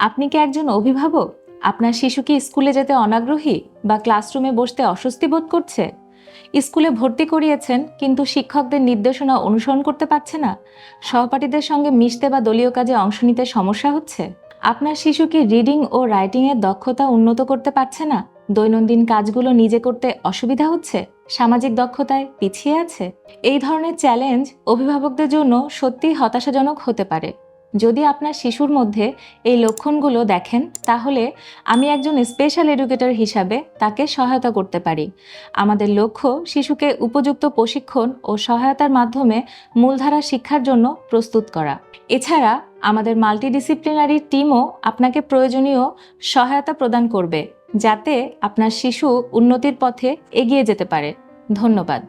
আপনি কি একজন অভিভাবক? আপনার শিশু কি স্কুলে যেতে অনাগ্রহী বা ক্লাসরুমে বসতে অস্বস্তি বোধ করছে? স্কুলে ভর্তি করিয়েছেন, কিন্তু শিক্ষকদের নির্দেশনা অনুসরণ করতে পারছে না। সহপাঠীদের সঙ্গে মিশতে বা দলীয় কাজে অংশ নিতে সমস্যা হচ্ছে। আপনার শিশু কি রিডিং ও রাইটিংয়ের দক্ষতা উন্নত করতে পারছে না? দৈনন্দিন কাজগুলো নিজে করতে অসুবিধা হচ্ছে? সামাজিক দক্ষতায় পিছিয়ে আছে? এই ধরনের চ্যালেঞ্জ অভিভাবকদের জন্য সত্যিই হতাশাজনক হতে পারে। যদি আপনার শিশুর মধ্যে এই লক্ষণগুলো দেখেন, তাহলে আমি একজন স্পেশাল এডুকেটর হিসাবে তাকে সহায়তা করতে পারি। আমাদের লক্ষ্য শিশুকে উপযুক্ত প্রশিক্ষণ ও সহায়তার মাধ্যমে মূলধারা শিক্ষার জন্য প্রস্তুত করা। এছাড়া আমাদের মাল্টিডিসিপ্লিনারি টিমও আপনাকে প্রয়োজনীয় সহায়তা প্রদান করবে, যাতে আপনার শিশু উন্নতির পথে এগিয়ে যেতে পারে। ধন্যবাদ।